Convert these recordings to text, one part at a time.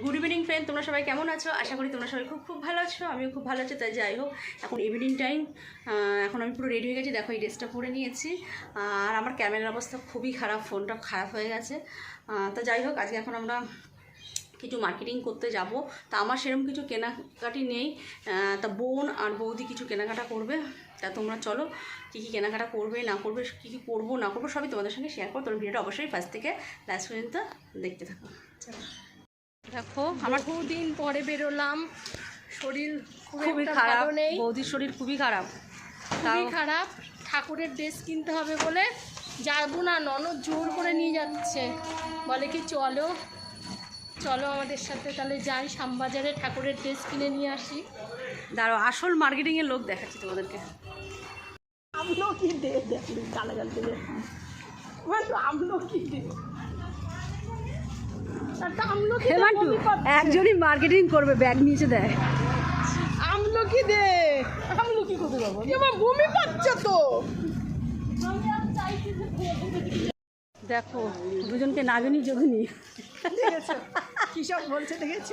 Good evening friend তোমরা সবাই কেমন আছো? আশা করি তোমরা সবাই খুব খুব ভালো আছো। আমিও খুব ভালো আছি, তাই যাই হোক। এখন ইভিনিং টাইম এখন আমি পুরো রেডি হয়ে গেছি। দেখো, এই ড্রেসটা পরে নিয়েছি। আর আমার ক্যামেরার অবস্থা খুবই খারাপ ফোনটা খারাপ হয়ে গেছে। তা যাই হোক, আজকে এখন আমরা কিছু মার্কেটিং করতে যাব। তা আমার সেরকম কিছু কেনাকাটি নেই। তা বোন আর বৌদি কিছু কেনাকাটা করবে। তা তোমরা চলো, কী কী কেনাকাটা করবে, না করবে, কী কী করব, না করব, সবই তোমাদের সঙ্গে শেয়ার করো তোমরা ভিডিওটা অবশ্যই ফার্স্ট থেকে লাস্ট পর্যন্ত দেখতে থাকো। দেখো আমার বহুদিন পরে বেরোলাম। শরীর খুব খুবই খারাপ। নেই। বৌদির শরীর খুবই খারাপ। খুবই খারাপ। ঠাকুরের ড্রেস কিনতে হবে বলে যাব না ননদ জোর করে নিয়ে যাচ্ছে। বলে কি চলো চলো আমাদের সাথে তাহলে যাই শ্যামবাজারে ঠাকুরের ড্রেস কিনে নিয়ে আসি। দাঁড়ো আসল মার্কেটিংয়ের লোক দেখাচ্ছি তোমাদেরকে। আমলো কি দে গালাগাল দেবে আমলো কি কি হেমান্টু একজনই মার্কেটিং করবে ব্যাগ নিচে দেয় আমলো কি দে। আমলো কি করতে যাব এবার বমি পাচ্ছে তো। দেখো দুজনকে নাগিনী যোগিনী। কিসব বলছে দেখেছ?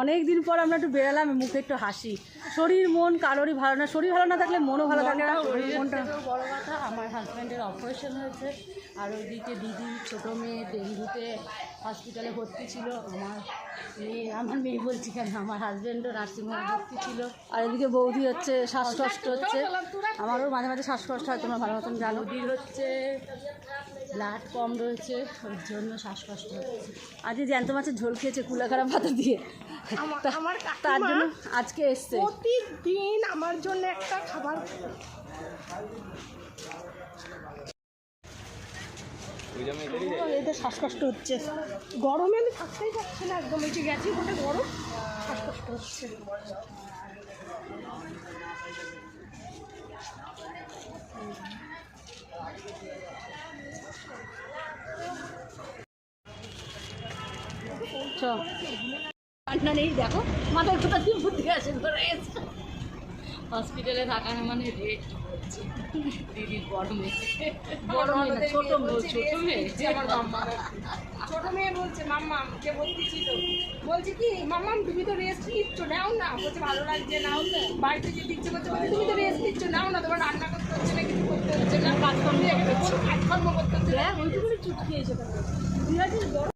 অনেক দিন পর আমরা একটু বেরালাম মুখে একটু হাসি। শরীর মন কারোরই ভালো না। শরীর ভালো না থাকলে মনও ভালো থাকে না। মনটা বড় কথা আমার হাজব্যান্ডের অপারেশন হয়েছে। আর ওইদিকে দিদি ছোটো মেয়ে ডেঙ্গুতে হসপিটালে ভর্তি ছিল আমার মেয়ে আমার মেয়ে বলছি কেন আমার হাজব্যান্ডও নার্সিংহোমে ভর্তি ছিল। আর এদিকে বৌদি হচ্ছে শ্বাসকষ্ট হচ্ছে। আমারও মাঝে মাঝে শ্বাসকষ্ট হয় তোমরা ভালো মতন জানো। নদীর হচ্ছে ব্লাড কম রয়েছে ওর জন্য শ্বাসকষ্ট হচ্ছে। আজকে জ্যান্ত মাছের ঝোল খেয়েছে কুলাখাড়া পাতা দিয়ে। আমার তার জন্য আজকে এসছে। প্রতিদিন আমার জন্য একটা খাবার। এদের শ্বাসকষ্ট হচ্ছে। গরমে আমি থাকতেই পারছি না একদম এসে গেছি বলে গরম, শ্বাসকষ্ট হচ্ছে। ঠান্ডা নেই, দেখো। মাথায় কোথা দিয়ে বুদ্ধি আছে ধরে গেছে। হসপিটালে থাকা মানে রেস্ট হচ্ছে দিদির বড় মেয়ে। বড় মেয়ে ছোট মেয়ে, ছোট মেয়ে? আমার মাম্মা। ছোট মেয়ে বলছে মাম্মা কে ভর্তি ছিল বলছে কি মাম্মা তুমি তো রেস্ট নিচ্ছ নাও না। বলছে ভালো লাগছে নাও। না বাড়িতে যে দিচ্ছে বলছে বলছে, তুমি তো রেস্ট নিচ্ছ নাও না তোমার রান্না করতে হচ্ছে না কিছু করতে হচ্ছে না। কাজকর্ম কাজকর্ম করতে হচ্ছে না। ওইটুকুনি চুট খেয়েছে বিরাটের বড়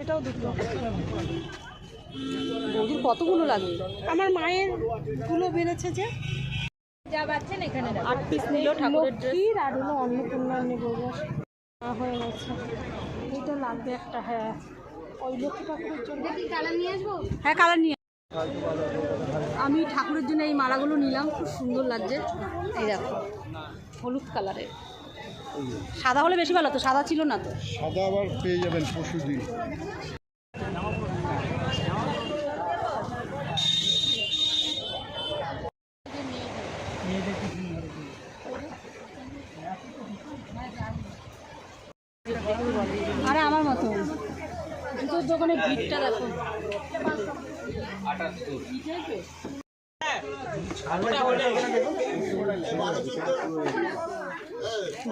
এটাও দুটো বৌদির কতগুলো লাগে? আমার মায়েরগুলো বেড়েছে যে। যা পাচ্ছেন এখানে আট পিস নিল ঠাকুরের ড্রেস আর হলো অন্নপূর্ণা নেব হয়ে গেছে। এটা লাগবে একটা হ্যাঁ। ওই লক্ষ্মী ঠাকুরের জন্য। হ্যাঁ কালার নিয়ে আমি ঠাকুরের জন্য এই মালাগুলো নিলাম। খুব সুন্দর লাগছে। এই দেখো হলুদ কালারের সাদা হলে বেশি ভালো তো সাদা ছিল না তো। সাদা আবার পেয়ে যাবেন পরশু দিন। আরে আমার মতো। জুতোর দোকানে ভিড়টা দেখো।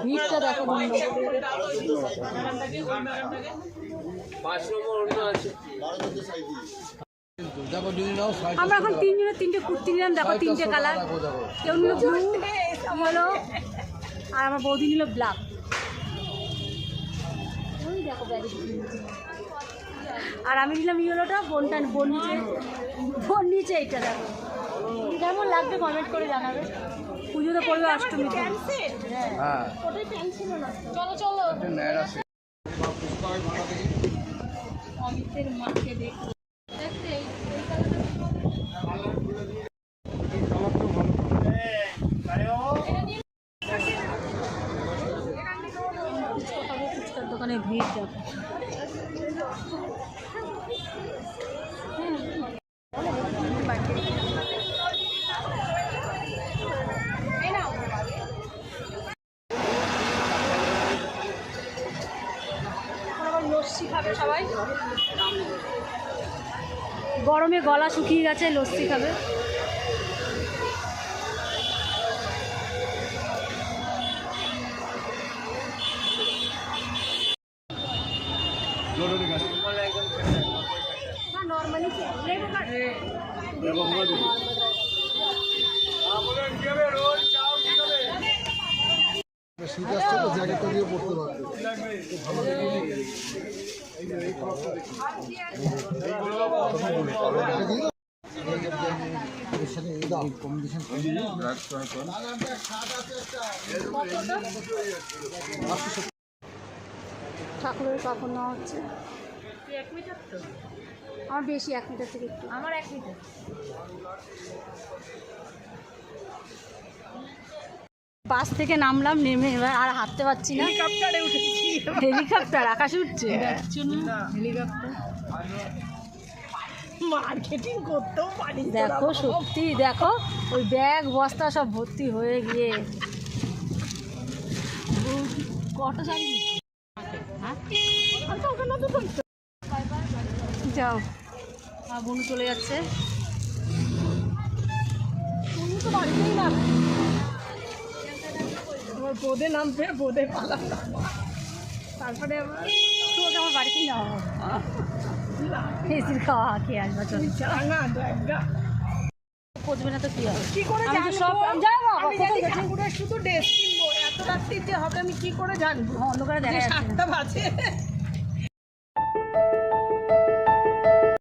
ভিড়টা দেখো আমরা এখন তিনজনের তিনটে কুর্তি নিলাম দেখো তিনটে কালার কেউ নিল ব্লু হলো আর আমার বৌদি নিল ব্ল্যাক আর আমি নিলাম ইয়েলোটা বোনটা বোন নিচে। বোন নিচে এইটা দেখো। কেমন লাগবে কমেন্ট করে জানাবে। পুজো তো পড়বে অষ্টমী হ্যাঁ। চলো চলো। অমিতের মাকে দেখো। লস্যি খাবে সবাই। গরমে গলা শুকিয়ে গেছে লস্যি খাবে। নর্মালি শীত আসছে তো জ্যাকেটটা দিয়ে পড়তে পারবে। ঠাকুরের কাপড় নেওয়া হচ্ছে। আমার বেশি এক মিটার থেকে একটু। আমার এক মিটার। বাস থেকে নামলাম নেমে এবার আর হাঁটতে পারছি না। হেলিকপ্টারে উঠেছি। হেলিকপ্টার আকাশে উঠছে। মার্কেটিং করতেও পারি দেখো সত্যি দেখো ওই ব্যাগ বস্তা সব ভর্তি হয়ে গিয়ে। কত শাড়ি হ্যাঁ? যাও। আর বনু চলে যাচ্ছে। তুমি তো বাড়িতেই না। বোধে নামবে বোধে পালা তারপরে আবার তোকে আমার বাড়িতে যাওয়া এসির খাওয়া খেয়ে আসবা চল চাঙা পচবে না তো কি হবে? কি করে আমি তো জানব? আমি জানি ঠাকুরের শুধু ড্রেস কিনবো। এত রাত্রিতে হবে আমি কি করে জানব? অন্ধকারে দেখা সাতটা বাজে।